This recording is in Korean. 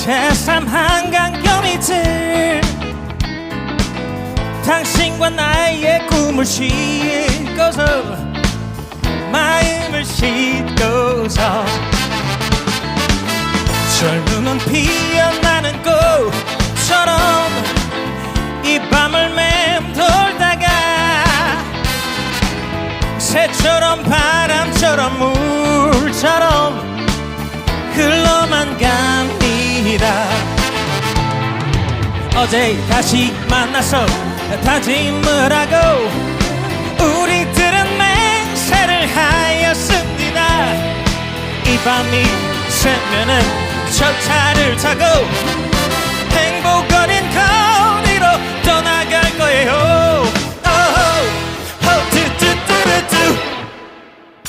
제3 한강경 이틀 당신과 나의 꿈을 싣고서 마음을 싣고서 젊음은 피어나는 꽃처럼 이 밤을 맴돌다가 새처럼 바람처럼 물처럼 흘러만 갑니다. 어제 다시 만나서 다짐을 하고 우리들은 맹세를 하였습니다. 이 밤이 새면은 저 차를 타고